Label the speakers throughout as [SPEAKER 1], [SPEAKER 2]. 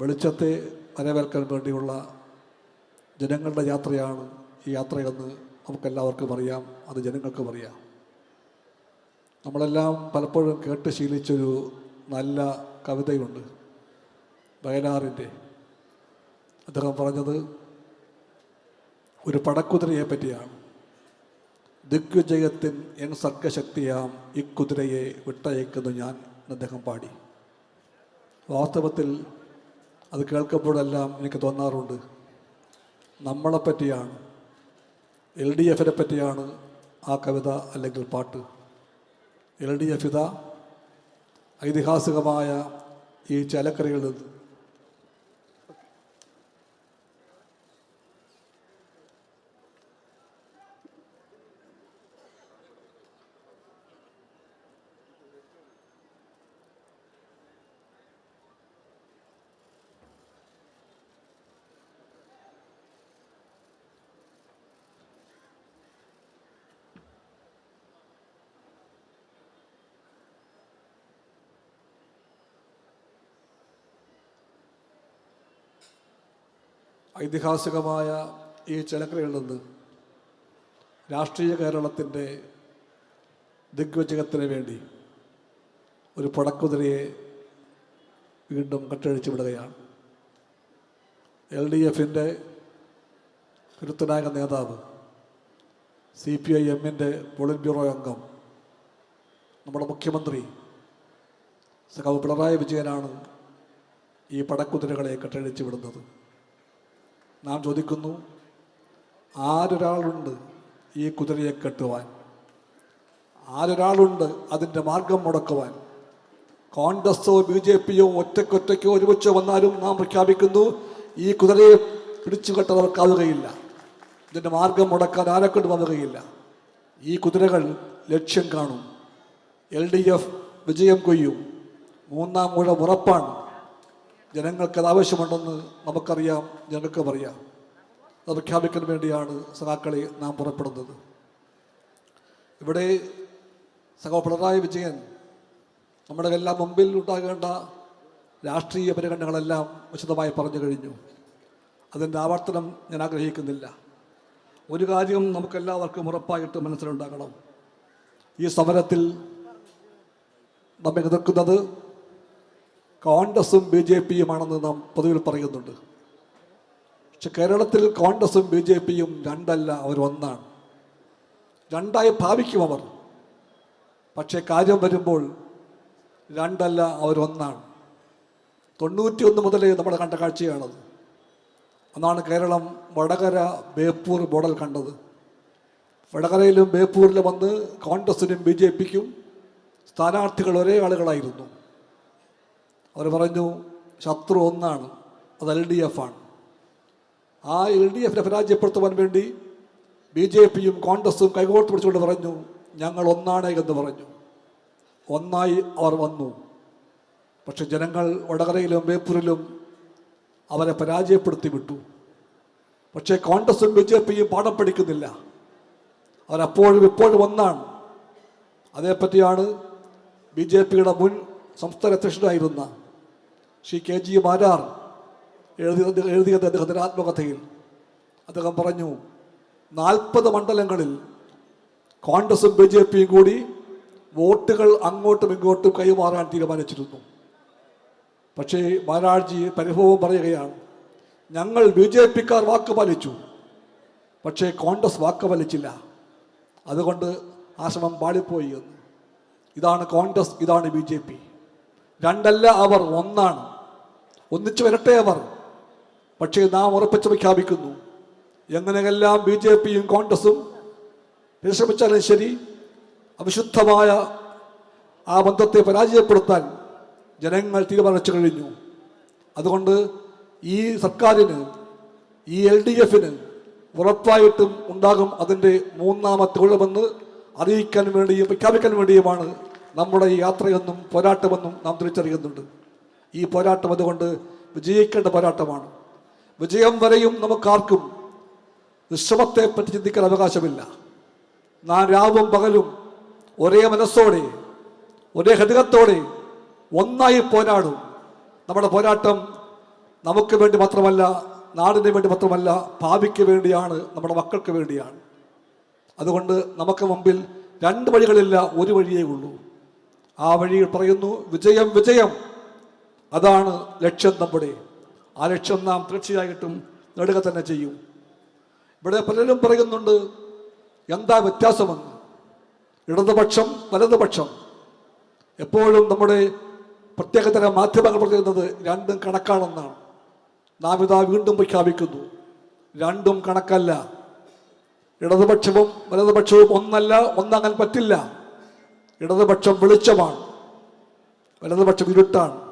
[SPEAKER 1] വെളിച്ചത്തെ വരവേൽക്കാൻ വേണ്ടിയുള്ള ജനങ്ങളുടെ യാത്രയാണ് ഈ യാത്രയെന്ന് നമുക്കെല്ലാവർക്കും അറിയാം. അത് ജനങ്ങൾക്കും അറിയാം. നമ്മളെല്ലാം പലപ്പോഴും കേട്ട് ശീലിച്ചൊരു നല്ല കവിതയുണ്ട്. വയലാറിന്റെ അദ്ദേഹം പറഞ്ഞത് ഒരു പടക്കുതിരയെ പറ്റിയാണ്. ദിഗ്വിജയത്തിൻ എൻ സർഗശക്തിയാം ഇക്കുതിരയെ വിട്ടയക്കുന്നു ഞാൻ അദ്ദേഹം പാടി. വാസ്തവത്തിൽ അത് കേൾക്കുമ്പോഴെല്ലാം എനിക്ക് തോന്നാറുണ്ട്. നമ്മളെപ്പറ്റിയാണ് എൽ ഡി എഫിനെ പറ്റിയാണ് ആ കവിത അല്ലെങ്കിൽ പാട്ട്. എൽ ഡി എഫ് ഇതാ ഐതിഹാസികമായ ഈ ചലക്കരയിൽ നിന്ന് ഐതിഹാസികമായ ഈ ചലക്കരയിൽ നിന്ന് രാഷ്ട്രീയ കേരളത്തിന്റെ ദിഗ്വിജയത്തിന് വേണ്ടി ഒരു പടക്കുതിരയെ വീണ്ടും കെട്ടഴിച്ചു വിടുകയാണ്. എൽ ഡി എഫിന്റെ കരുത്തനായ നേതാവ് സി പി ഐ എമ്മിന്റെ പോളിറ്റ് ബ്യൂറോ അംഗം നമ്മുടെ മുഖ്യമന്ത്രി സഖാവ് പിണറായി വിജയനാണ് ഈ പടക്കുതിരകളെ കെട്ടഴിച്ചു വിടുന്നത്. നാം ചോദിക്കുന്നു ആരൊരാളുണ്ട് ഈ കുതിരയെ കെട്ടുവാൻ? ആരൊരാളുണ്ട് അതിന്റെ മാർഗം മുടക്കുവാൻ? കോൺഗ്രസോ ബി ജെ പിയോ ഒറ്റക്കൊറ്റയ്ക്കോ ഒരുമിച്ച് വന്നാലും നാം പ്രഖ്യാപിക്കുന്നു ഈ കുതിരയെ പിടിച്ചു കെട്ടവർക്കാവുകയില്ല ഇതിന്റെ മാർഗം മുടക്കാൻ ആരെക്കൊണ്ടും വന്നുകയില്ല? ഈ കുതിരകൾ ലക്ഷ്യം കാണും. എൽ ഡി എഫ് വിജയം കൊയ്യും. മൂന്നാം മുഴ ഉറപ്പാണ്. ജനങ്ങൾക്കത് ആവശ്യമുണ്ടെന്ന് നമുക്കറിയാം ജനങ്ങൾക്കും അറിയാം അത് പ്രഖ്യാപിക്കാൻ വേണ്ടിയാണ് സഖാക്കളെ നാം പുറപ്പെടുന്നത്. ഇവിടെ സഖാവ് പിണറായി വിജയൻ നമ്മുടെ എല്ലാം മുമ്പിൽ ഉണ്ടാകേണ്ട രാഷ്ട്രീയ പരിഗണനകളെല്ലാം വിശദമായി പറഞ്ഞു കഴിഞ്ഞു. അതിന്റെ ആവർത്തനം ഞാൻ ആഗ്രഹിക്കുന്നില്ല. ഒരു കാര്യം നമുക്കെല്ലാവർക്കും ഉറപ്പായിട്ട് മനസ്സിലുണ്ടാകണം. ഈ സമരത്തിൽ നമ്മെ എതിർക്കുന്നത് കോൺഗ്രസും ബി ജെ പിയുമാണെന്ന് നാം പൊതുവിൽ പറയുന്നുണ്ട്. പക്ഷെ കേരളത്തിൽ കോൺഗ്രസും ബി ജെ പിയും രണ്ടല്ല അവർ ഒന്നാണ്. രണ്ടായി ഭാവിക്കും അവർ. പക്ഷേ കാര്യം വരുമ്പോൾ രണ്ടല്ല അവർ ഒന്നാണ്. തൊണ്ണൂറ്റി ഒന്ന് മുതലേ നമ്മൾ കണ്ട കാഴ്ചയാണത്. അന്നാണ് കേരളം വടകര ബേപ്പൂർ മോഡൽ കണ്ടത്. വടകരയിലും ബേപ്പൂരിലും വന്ന് കോൺഗ്രസിനും ബി ജെ പിക്കും സ്ഥാനാർത്ഥികൾ ഒരേ ആളുകളായിരുന്നു. അവർ പറഞ്ഞു ശത്രു ഒന്നാണ് അത് എൽ ഡി എഫ് ആണ്. ആ എൽ ഡി എഫിനെ പരാജയപ്പെടുത്തുവാൻ വേണ്ടി ബി ജെ പിയും കോൺഗ്രസും കൈകോർത്ത് പിടിച്ചുകൊണ്ട് പറഞ്ഞു ഞങ്ങൾ ഒന്നാണ് എന്ന് പറഞ്ഞു. ഒന്നായി അവർ വന്നു. പക്ഷെ ജനങ്ങൾ വടകരയിലും ബേപ്പൂരിലും അവരെ പരാജയപ്പെടുത്തി വിട്ടു. പക്ഷേ കോൺഗ്രസും ബി ജെ പിയും പാഠം പഠിക്കുന്നില്ല. അവരപ്പോഴും ഇപ്പോഴും ഒന്നാണ്. അതേപ്പറ്റിയാണ് ബി ജെ പിയുടെ മുൻ സംസ്ഥാന അധ്യക്ഷനായിരുന്ന ശ്രീ കെ ജി മാരാർ എഴുതി എഴുതിയത് അദ്ദേഹത്തിന്റെ ആത്മകഥയിൽ. അദ്ദേഹം പറഞ്ഞു നാൽപ്പത് മണ്ഡലങ്ങളിൽ കോൺഗ്രസും ബി ജെ പിയും കൂടി വോട്ടുകൾ അങ്ങോട്ടും ഇങ്ങോട്ടും കൈമാറാൻ തീരുമാനിച്ചിരുന്നു. പക്ഷേ മാരാർജി പരിഭവം പറയുകയാണ് ഞങ്ങൾ ബി ജെ പിക്കാർ വാക്ക് പാലിച്ചു പക്ഷേ കോൺഗ്രസ് വാക്ക് പാലിച്ചില്ല. അതുകൊണ്ട് ആ ശ്രമം പാളിപ്പോയി എന്ന്. ഇതാണ് കോൺഗ്രസ് ഇതാണ് ബി ജെ പി. രണ്ടല്ല അവർ ഒന്നാണ്. ഒന്നിച്ചു വരട്ടെ അവർ. പക്ഷേ നാം ഉറപ്പിച്ച് പ്രഖ്യാപിക്കുന്നു എങ്ങനെയെല്ലാം ബി ജെ പിയും കോൺഗ്രസും പരിശ്രമിച്ചാലും ശരി അവിശുദ്ധമായ ആ ബന്ധത്തെ പരാജയപ്പെടുത്താൻ ജനങ്ങൾ തീരുമാനിച്ചു കഴിഞ്ഞു. അതുകൊണ്ട് ഈ സർക്കാരിന് ഈ എൽ ഡി എഫിന് ഉറപ്പായിട്ടും ഉണ്ടാകും അതിന്റെ മൂന്നാമത്തെ ഉള്ളമെന്ന് അറിയിക്കാൻ വേണ്ടിയും പ്രഖ്യാപിക്കാൻ വേണ്ടിയുമാണ് നമ്മുടെ ഈ യാത്രയെന്നും പോരാട്ടമെന്നും നാം തിരിച്ചറിയുന്നുണ്ട്. ഈ പോരാട്ടം അതുകൊണ്ട് വിജയിക്കേണ്ട പോരാട്ടമാണ്. വിജയം വരെയും നമുക്കാർക്കും നിശ്രമത്തെ പറ്റി ചിന്തിക്കാൻ അവകാശമില്ല. നാം രാവും പകലും ഒരേ മനസ്സോടെ ഒരേ ഹൃദയത്തോടെ ഒന്നായി പോരാടും. നമ്മുടെ പോരാട്ടം നമുക്ക് വേണ്ടി മാത്രമല്ല നാടിന് വേണ്ടി മാത്രമല്ല ഭാവിക്ക് വേണ്ടിയാണ് നമ്മുടെ മക്കൾക്ക് വേണ്ടിയാണ്. അതുകൊണ്ട് നമുക്ക് മുമ്പിൽ രണ്ട് വഴികളില്ല ഒരു വഴിയേ ഉള്ളൂ. ആ വഴിയിൽ പറയുന്നു വിജയം വിജയം. അതാണ് ലക്ഷ്യം നമ്മുടെ. ആ ലക്ഷ്യം നാം തീർച്ചയായിട്ടും നേടുക തന്നെ ചെയ്യും. ഇവിടെ പലരും പറയുന്നുണ്ട് എന്താ വ്യത്യാസമെന്ന്? ഇടതുപക്ഷം വലതുപക്ഷം? എപ്പോഴും നമ്മുടെ പ്രത്യേകതര മാധ്യമങ്ങൾ പറയുന്നത് രണ്ടും കണക്കാണെന്നാണ്. നാം ഇതാ വീണ്ടും പ്രഖ്യാപിക്കുന്നു രണ്ടും കണക്കല്ല. ഇടതുപക്ഷവും വലതുപക്ഷവും ഒന്നല്ല ഒന്നങ്ങനെ പറ്റില്ല. ഇടതുപക്ഷം വെളിച്ചമാണ് വലതുപക്ഷം ഇരുട്ടാണ്.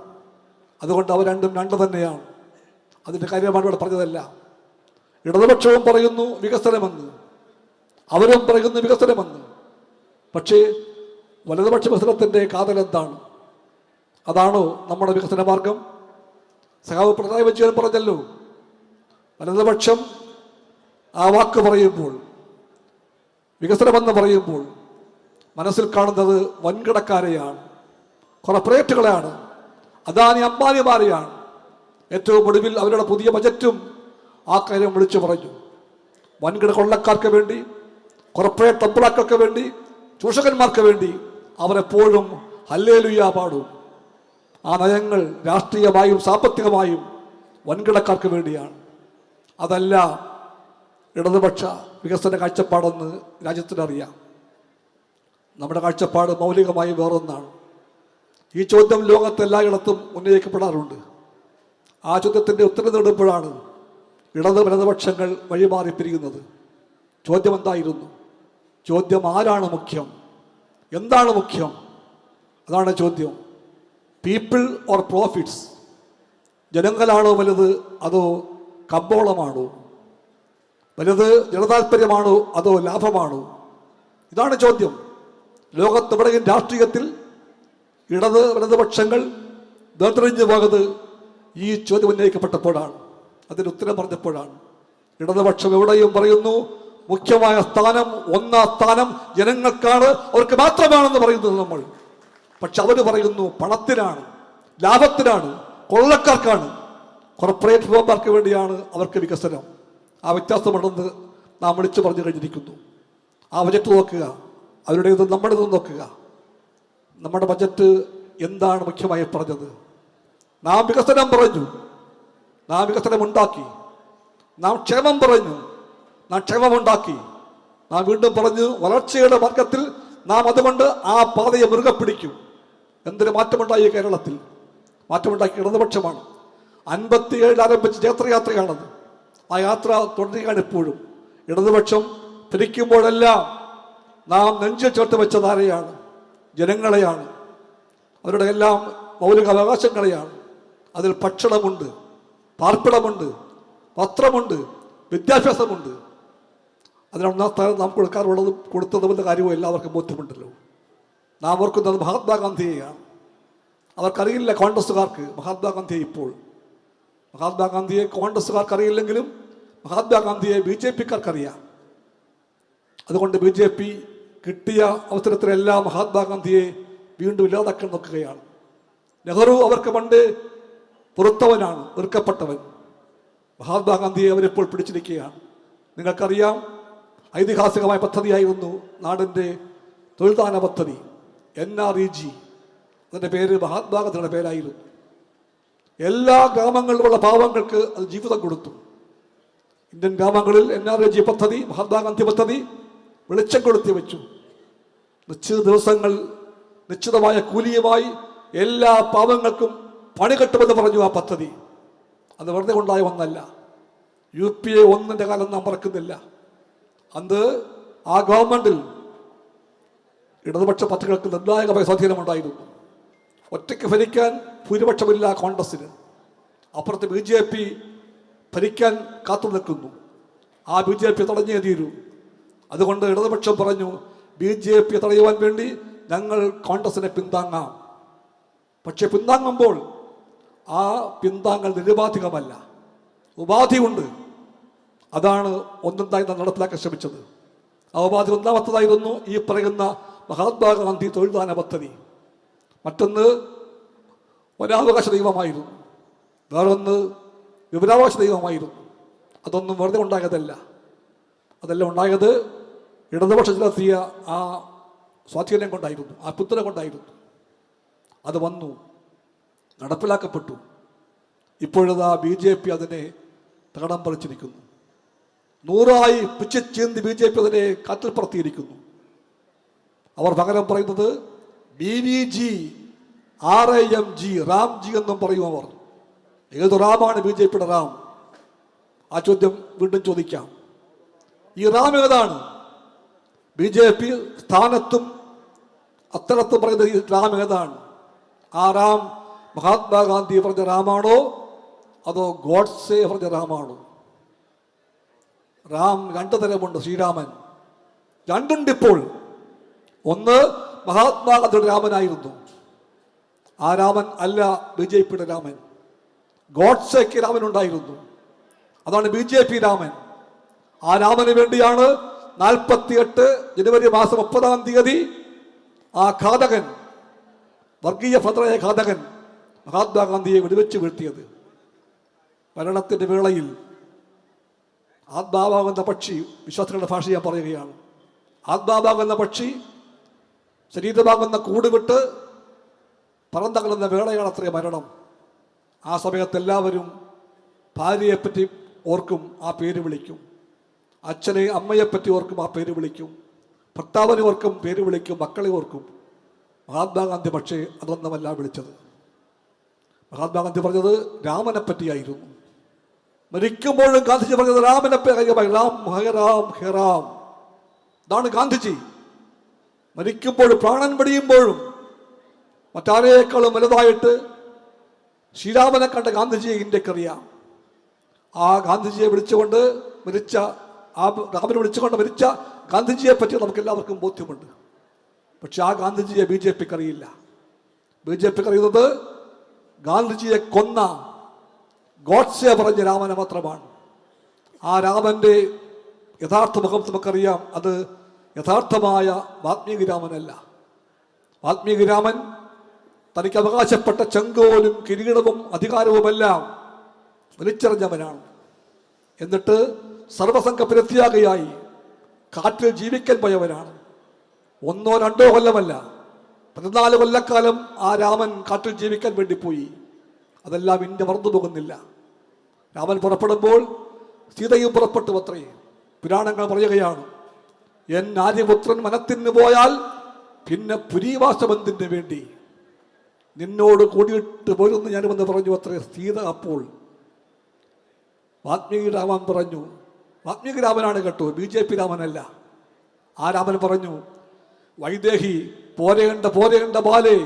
[SPEAKER 1] അതുകൊണ്ട് അവ രണ്ടും രണ്ട് തന്നെയാണ്. അതിന്റെ കാര്യമാണ് ഇവിടെ പറഞ്ഞതല്ല. ഇടതുപക്ഷവും പറയുന്നു വികസനമെന്ന്. അവരും പറയുന്നു വികസനമെന്ന്. പക്ഷേ വലതുപക്ഷ വികസനത്തിന്റെ കാതൽ എന്താണ്? അതാണോ നമ്മുടെ വികസന മാർഗം? സഖാവ് പിണറായി വിജയൻ പറഞ്ഞല്ലോ വലതുപക്ഷം ആ വാക്ക് പറയുമ്പോൾ വികസനമെന്ന് പറയുമ്പോൾ മനസ്സിൽ കാണുന്നത് വൻകിടക്കാരെയാണ് കോർപ്പറേറ്റുകളെയാണ്. അദാനി അംബാനിമാരെയാണ് ഏറ്റവും ഒടുവിൽ അവരുടെ പുതിയ ബജറ്റും ആ കാര്യം വിളിച്ചു പറഞ്ഞു. വൻകിട കൊള്ളക്കാർക്ക് വേണ്ടി കോർപ്പറേറ്റ് തമ്പിളാക്കൾക്ക് വേണ്ടി ചൂഷകന്മാർക്ക് വേണ്ടി അവരെപ്പോഴും ഹല്ലേലുയ്യ പാടും. ആ നയങ്ങൾ രാഷ്ട്രീയമായും സാമ്പത്തികമായും വൻകിടക്കാർക്ക് വേണ്ടിയാണ്. അതല്ല ഇടതുപക്ഷ വികസന കാഴ്ചപ്പാടെന്ന് രാജ്യത്തിനറിയാം. നമ്മുടെ കാഴ്ചപ്പാട് മൗലികമായി വേറൊന്നാണ്. ഈ ചോദ്യം ലോകത്തെല്ലായിടത്തും ഉന്നയിക്കപ്പെടാറുണ്ട്. ആ ചോദ്യത്തിന്റെ ഉത്തരം നേടുമ്പോഴാണ് ഇടത് വലതുപക്ഷങ്ങൾ വഴിമാറി പിരിയുന്നത് ചോദ്യം എന്തായിരുന്നു ചോദ്യം ആരാണ് മുഖ്യം? എന്താണ് മുഖ്യം? അതാണ് ചോദ്യം. പീപ്പിൾ ഓർ പ്രോഫിറ്റ്സ് ജനങ്ങളാണോ വലുത് അതോ കമ്പോളമാണോ? വലുത് ജനതാൽപര്യമാണോ അതോ ലാഭമാണോ? ഇതാണ് ചോദ്യം. ലോകത്തെവിടെയും രാഷ്ട്രീയത്തിൽ ഇടത് വലതുപക്ഷങ്ങൾ വേർതിരിഞ്ഞു പോകത് ഈ ചോദ്യം ഉന്നയിക്കപ്പെട്ടപ്പോഴാണ്. അതിന് ഉത്തരം പറഞ്ഞപ്പോഴാണ്. ഇടതുപക്ഷം എവിടെയും പറയുന്നു മുഖ്യമായ സ്ഥാനം ഒന്നാം സ്ഥാനം ജനങ്ങൾക്കാണ്. അവർക്ക് മാത്രമാണെന്ന് പറയുന്നത് നമ്മൾ. പക്ഷെ അവർ പറയുന്നു പണത്തിനാണ് ലാഭത്തിനാണ് കൊള്ളക്കാർക്കാണ്. കോർപ്പറേറ്റ് ഫോമാർക്ക് വേണ്ടിയാണ് അവർക്ക് വികസനം. ആ വ്യത്യാസമുണ്ടെന്ന് നാം വിളിച്ചു പറഞ്ഞു കഴിഞ്ഞിരിക്കുന്നു. ആ ബജറ്റ് നോക്കുക. അവരുടേത് നമ്മുടേത് നോക്കുക. നമ്മുടെ ബജറ്റ് എന്താണ് മുഖ്യമായി പറഞ്ഞത്? നാം വികസനം പറഞ്ഞു. നാം വികസനം ഉണ്ടാക്കി. നാം ക്ഷേമം പറഞ്ഞു. നാം ക്ഷേമമുണ്ടാക്കി നാം വീണ്ടും പറഞ്ഞു വളർച്ചയുടെ മാർഗത്തിൽ നാം അതുകൊണ്ട് ആ പാതയെ മുറുകെ പിടിക്കും. എന്തൊരു മാറ്റമുണ്ടായി കേരളത്തിൽ? മാറ്റമുണ്ടാക്കി ഇടതുപക്ഷമാണ്. അൻപത്തിയേഴിൽ ആരംഭിച്ച ക്ഷേത്രയാത്രയാണത് ആ യാത്ര തുടരുകയാണ് ഇപ്പോഴും. ഇടതുപക്ഷം ഭരിക്കുമ്പോഴെല്ലാം നാം നെഞ്ചിൽ ചേർത്ത് വെച്ച ആരെയാണ്? ജനങ്ങളെയാണ്. അവരുടെ എല്ലാം മൗലിക അവകാശങ്ങളെയാണ്. അതിൽ ഭക്ഷണമുണ്ട് പാർപ്പിടമുണ്ട് വസ്ത്രമുണ്ട് വിദ്യാഭ്യാസമുണ്ട്. അതിനൊന്നാം സ്ഥാനം നാം കൊടുക്കാറുള്ളത് കൊടുത്തത് വല്ല കാര്യവും എല്ലാവർക്കും ബോധ്യമുണ്ടല്ലോ. നാം ഓർക്കുന്നത് മഹാത്മാഗാന്ധിയെയാണ്. അവർക്കറിയില്ല കോൺഗ്രസ്സുകാർക്ക് മഹാത്മാഗാന്ധിയെ ഇപ്പോൾ. മഹാത്മാഗാന്ധിയെ കോൺഗ്രസ്സുകാർക്ക് അറിയില്ലെങ്കിലും മഹാത്മാഗാന്ധിയെ ബി ജെ പിക്കാർക്കറിയാം. അതുകൊണ്ട് ബി ജെ പി കിട്ടിയ അവസരത്തിലെല്ലാം മഹാത്മാഗാന്ധിയെ വീണ്ടും ഇല്ലാതാക്കാൻ നോക്കുകയാണ്. നെഹ്റു അവർക്ക് പണ്ട് പുറത്തവനാണ് വെറുക്കപ്പെട്ടവൻ. മഹാത്മാഗാന്ധിയെ അവരിപ്പോൾ പിടിച്ചിരിക്കുകയാണ്. നിങ്ങൾക്കറിയാം ഐതിഹാസികമായ പദ്ധതിയായിരുന്നു നാടിന്റെ തൊഴിൽദാന പദ്ധതി എൻ ആർ ഇ ജി. അതിന്റെ പേര് മഹാത്മാഗാന്ധിയുടെ പേരായിരുന്നു. എല്ലാ ഗ്രാമങ്ങളിലുള്ള പാവങ്ങൾക്ക് അത് ജീവിതം കൊടുത്തു. ഇന്ത്യൻ ഗ്രാമങ്ങളിൽ എൻ ആർ എ ജി പദ്ധതി മഹാത്മാഗാന്ധി പദ്ധതി വെളിച്ചം കൊളുത്തി വെച്ചു. നിശ്ചിത ദിവസങ്ങൾ നിശ്ചിതമായ കൂലിയുമായി എല്ലാ പാവങ്ങൾക്കും പണി കെട്ടുമെന്ന് പറഞ്ഞു ആ പദ്ധതി. അത് വെറുതെ ഉണ്ടായ ഒന്നല്ല. യു പി എ ഒന്നിന്റെ കാലം നാം മറക്കുന്നില്ല. അന്ന് ആ ഗവൺമെന്റിൽ ഇടതുപക്ഷ പദ്ധതികൾക്ക് നിർണായകമായ സ്വാധീനമുണ്ടായിരുന്നു ഒറ്റയ്ക്ക് ഭരിക്കാൻ ഭൂരിപക്ഷമില്ല കോൺഗ്രസ്സിന്. അപ്പുറത്ത് ബി ജെ പി ഭരിക്കാൻ കാത്തു നിൽക്കുന്നു ആ ബി ജെ പി തടഞ്ഞേ തീരൂ. അതുകൊണ്ട് ഇടതുപക്ഷം പറഞ്ഞു ബി ജെ പി തടയുവാൻ വേണ്ടി ഞങ്ങൾ കോൺഗ്രസിനെ പിന്താങ്ങാം. പക്ഷെ പിന്താങ്ങുമ്പോൾ ആ പിന്താങ്ങൽ നിരുപാധികമല്ല. ഉപാധിയുണ്ട്. അതാണ് ഒന്നുണ്ടായി നടപ്പിലാക്കാൻ ശ്രമിച്ചത്. ആ ഉപാധി ഒന്നാമത്തതായിരുന്നു ഈ പറയുന്ന മഹാത്മാഗാന്ധി തൊഴിൽദാന പദ്ധതി. മറ്റൊന്ന് ഒരാവകാശ ദൈവമായിരുന്നു. വേറൊന്ന് വിവരാവകാശ ദൈവമായിരുന്നു. അതൊന്നും വെറുതെ ഉണ്ടായതല്ല. അതെല്ലാം ഉണ്ടായത് ഇടതുപക്ഷത്തിലെത്തിയ ആ സ്വാധീനം കൊണ്ടായിരുന്നു ആ പുത്തന കൊണ്ടായിരുന്നു. അത് വന്നു നടപ്പിലാക്കപ്പെട്ടു. ഇപ്പോഴതാ ബി ജെ പി അതിനെ തകടം പറിച്ചിരിക്കുന്നു നൂറായി പിച്ചിച്ചേന്തി ബി ജെ പി അതിനെ കാറ്റിൽ പറത്തിയിരിക്കുന്നു അവർ പകരം പറയുന്നത് B V G R I M G Ram G എന്നും പറയും അവർ. ഏത് റാമാണ് ബി ജെ പിയുടെ റാം? ആ ചോദ്യം വീണ്ടും ചോദിക്കാം. ഈ റാം ഏതാണ്? ബി ജെ പി സ്ഥാനത്തും അത്തരത്തും പറയുന്നത് റാം ഏതാണ്? ആ റാം മഹാത്മാഗാന്ധി പറഞ്ഞ റാമാണോ അതോ ഗോഡ്സെ പറഞ്ഞ റാമാണോ റാം രണ്ടു തരമുണ്ട് ശ്രീരാമൻ. രണ്ടുണ്ട് ഇപ്പോൾ. ഒന്ന് മഹാത്മാഗാന്ധിയുടെ രാമനായിരുന്നു. ആ രാമൻ അല്ല ബി ജെ പിയുടെ രാമൻ. ഗോഡ്സെക്ക് രാമൻ ഉണ്ടായിരുന്നു. അതാണ് ബി ജെ പി രാമൻ. ആ രാമന് വേണ്ടിയാണ് നാൽപ്പത്തിയെട്ട് ജനുവരി മാസം മുപ്പതാം തീയതി ആ ഘാതകൻ വർഗീയ ഭദ്രയ ഘാതകൻ മഹാത്മാഗാന്ധിയെ വെടിവെച്ച് വീഴ്ത്തിയത്. മരണത്തിന്റെ വേളയിൽ ആത്മാവാകുന്ന പക്ഷി വിശ്വാസികളുടെ ഭാഷ ഞാൻ പറയുകയാണ്. ആത്മാവാകുന്ന പക്ഷി ശരീരമാകുന്ന കൂട് വിട്ട് പറന്തകളുന്ന വേളയാണ് അത്രേ മരണം. ആ സമയത്ത് എല്ലാവരും ഭാര്യയെപ്പറ്റി ഓർക്കും ആ പേര് വിളിക്കും. അച്ഛനെ അമ്മയെ പറ്റി ഓർക്കും ആ പേര് വിളിക്കും. ഭർത്താവിനെ ഓർക്കും പേര് വിളിക്കും മക്കളെ ഓർക്കും. മഹാത്മാഗാന്ധി പക്ഷേ അതൊന്നുമല്ല വിളിച്ചത്. മഹാത്മാഗാന്ധി പറഞ്ഞത് രാമനെ പറ്റിയായിരുന്നു. മരിക്കുമ്പോഴും ഗാന്ധിജി പറഞ്ഞത് രാമനെ രാം ഹേ രാം ഹേ രാം. ഇതാണ് ഗാന്ധിജി. മരിക്കുമ്പോഴും പ്രാണൻ പിടിയുമ്പോഴും മറ്റാരേക്കാളും വലുതായിട്ട് ശ്രീരാമനെ കണ്ട ഗാന്ധിജിയെ ഇന്ത്യക്കറിയാം. ആ ഗാന്ധിജിയെ വിളിച്ചുകൊണ്ട് മരിച്ച ആ രാമനെ വിളിച്ചുകൊണ്ട് മരിച്ച ഗാന്ധിജിയെ പറ്റി നമുക്ക് എല്ലാവർക്കും ബോധ്യമുണ്ട്. പക്ഷെ ആ ഗാന്ധിജിയെ ബി ജെ പിക്ക് അറിയില്ല ബി ജെ പിക്ക് അറിയുന്നത് ഗാന്ധിജിയെ കൊന്ന ഗോഡ്സെ പറഞ്ഞ രാമനെ മാത്രമാണ്. ആ രാമന്റെ യഥാർത്ഥ മുഖം നമുക്കറിയാം. അത് യഥാർത്ഥമായ വാത്മീകി രാമനല്ല. വാത്മീകി രാമൻ തനിക്ക് അവകാശപ്പെട്ട ചെങ്കോലും കിരീടവും അധികാരവുമെല്ലാം വലിച്ചെറിഞ്ഞവനാണ്. എന്നിട്ട് സർവസംഘ പ്രത്യാഗയായി കാറ്റിൽ ജീവിക്കാൻ പോയവരാണ് ഒന്നോ രണ്ടോ കൊല്ലമല്ല പതിനാല് കൊല്ലക്കാലം ആ രാമൻ കാട്ടിൽ ജീവിക്കാൻ വേണ്ടി പോയി. അതെല്ലാം ഇന്ത്യ മറന്നു പോകുന്നില്ല. രാമൻ പുറപ്പെടുമ്പോൾ സീതയും പുറപ്പെട്ടു അത്രേ. പുരാണങ്ങൾ പറയുകയാണ് എൻ ആര്യപുത്രൻ മനത്തിന് പോയാൽ പിന്നെ പുരീവാസബന്ധിന് വേണ്ടി? നിന്നോട് കൂടിയിട്ട് പോരുന്നു ഞാനുമെന്ന് പറഞ്ഞു അത്രേ. സീത അപ്പോൾ വാത്മീകി രാമൻ പറഞ്ഞു വാത്മീകി രാമനാണ് കേട്ടോ ബി ജെ പി രാമനല്ല. ആ രാമൻ പറഞ്ഞു വൈദേഹി പോരേണ്ട പോരേണ്ട ബാലേ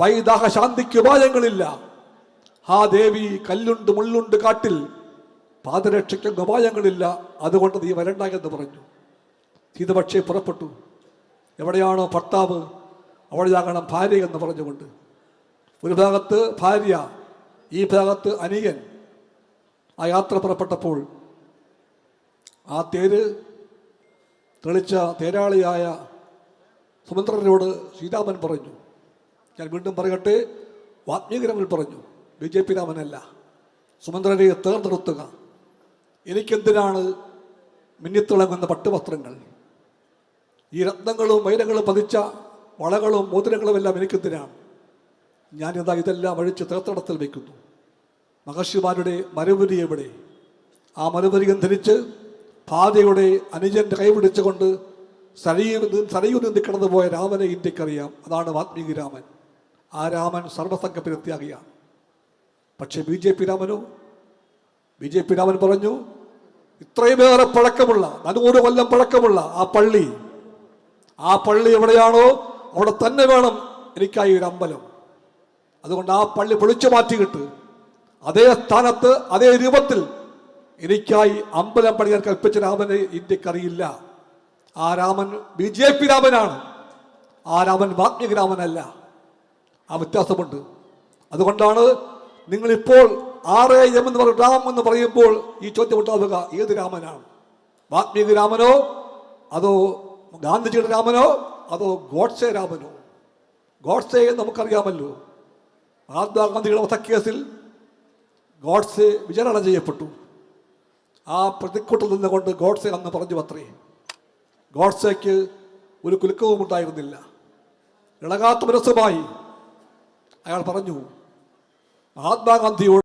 [SPEAKER 1] പൈതാഹ ശാന്തിക്ക് ഉപായങ്ങളില്ല ഹാ ദേവി കല്ലുണ്ട് മുള്ളുണ്ട് കാട്ടിൽ പാദരക്ഷയ്ക്ക് ഉപായങ്ങളില്ല അതുകൊണ്ട് നീ വരണ്ട എന്ന് പറഞ്ഞു. സീത പക്ഷേ പുറപ്പെട്ടു. എവിടെയാണോ ഭർത്താവ് അവിടെയാകണം ഭാര്യ എന്ന് പറഞ്ഞുകൊണ്ട്. ഒരു ഭാഗത്ത് ഭാര്യ ഈ ഭാഗത്ത് അനിയൻ. ആ യാത്ര പുറപ്പെട്ടപ്പോൾ ആ തേര് തെളിച്ച തേരാളിയായ സുമന്ത്രനോട് സീതാമൻ പറഞ്ഞു. ഞാൻ വീണ്ടും പറയട്ടെ വാത്മീകരമൻ പറഞ്ഞു ബി ജെ പി രാമനല്ല സുമന്ത്രനെ തേർന്നെടുത്തുക. എനിക്കെന്തിനാണ് മിന്നിത്തിളങ്ങുന്ന പട്ടുവസ്ത്രങ്ങൾ? ഈ രത്നങ്ങളും വൈരങ്ങളും പതിച്ച വളകളും മോതിരങ്ങളും എല്ലാം എനിക്കെന്തിനാണ് ഞാനിതാ ഇതെല്ലാം അഴിച്ച് തേർത്തടത്തിൽ വയ്ക്കുന്നു. മഹർഷിമാരുടെ മരവുരി എവിടെ? ആ മരവുരിയും ധരിച്ച് ഭാര്യയുടെ അനുജന്റെ കൈപിടിച്ചുകൊണ്ട് സരയൂ സരയൂ നിന്ന് കടന്നുപോയ രാമനെ ഇന്ത്യക്കറിയാം. അതാണ് വാത്മീകി രാമൻ. ആ രാമൻ സർവസംഘ പരിത്യാഗിയാണ് പക്ഷേ ബി ജെ പി രാമനോ? ബി ജെ പി രാമൻ പറഞ്ഞു ഇത്രയുമേറെ പഴക്കമുള്ള നനൂറ് കൊല്ലം പഴക്കമുള്ള ആ പള്ളി ആ പള്ളി എവിടെയാണോ അവിടെ തന്നെ വേണം എനിക്കായി ഒരു അമ്പലം. അതുകൊണ്ട് ആ പള്ളി പൊളിച്ചു മാറ്റിയിട്ട് അതേ സ്ഥാനത്ത് അതേ രൂപത്തിൽ എനിക്കായി അമ്പലം പണിയാൻ കൽപ്പിച്ച രാമനെ ഇന്ത്യക്കറിയില്ല. ആ രാമൻ ബി ജെ പി രാമനാണ്. ആ രാമൻ വാഗ്മിക രാമനല്ല. ആ വ്യത്യാസമുണ്ട്. അതുകൊണ്ടാണ് നിങ്ങളിപ്പോൾ ആറ് എം എന്ന് പറയും രാം എന്ന് പറയുമ്പോൾ ഈ ചോദ്യം ഉണ്ടാവുക ഏത് രാമനാണ്? വാത്മീകി രാമനോ? അതോ ഗാന്ധിജിയുടെ രാമനോ? അതോ ഗോഡ്സെ രാമനോ? ഗോഡ്സെ നമുക്കറിയാമല്ലോ. മഹാത്മാഗാന്ധിയുടെ വധക്കേസിൽ ഗോഡ്സെ വിചാരണ ചെയ്യപ്പെട്ടു. ആ പ്രതിക്കൂട്ടിൽ നിന്നുകൊണ്ട് ഗോഡ്സെ അന്ന് പറഞ്ഞു അത്രേ ഗോഡ്സെക്ക് ഒരു കുലുക്കവും ഉണ്ടായിരുന്നില്ല. ഇളകാത്ത മനസ്സുമായി അയാൾ പറഞ്ഞു മഹാത്മാഗാന്ധിയോട്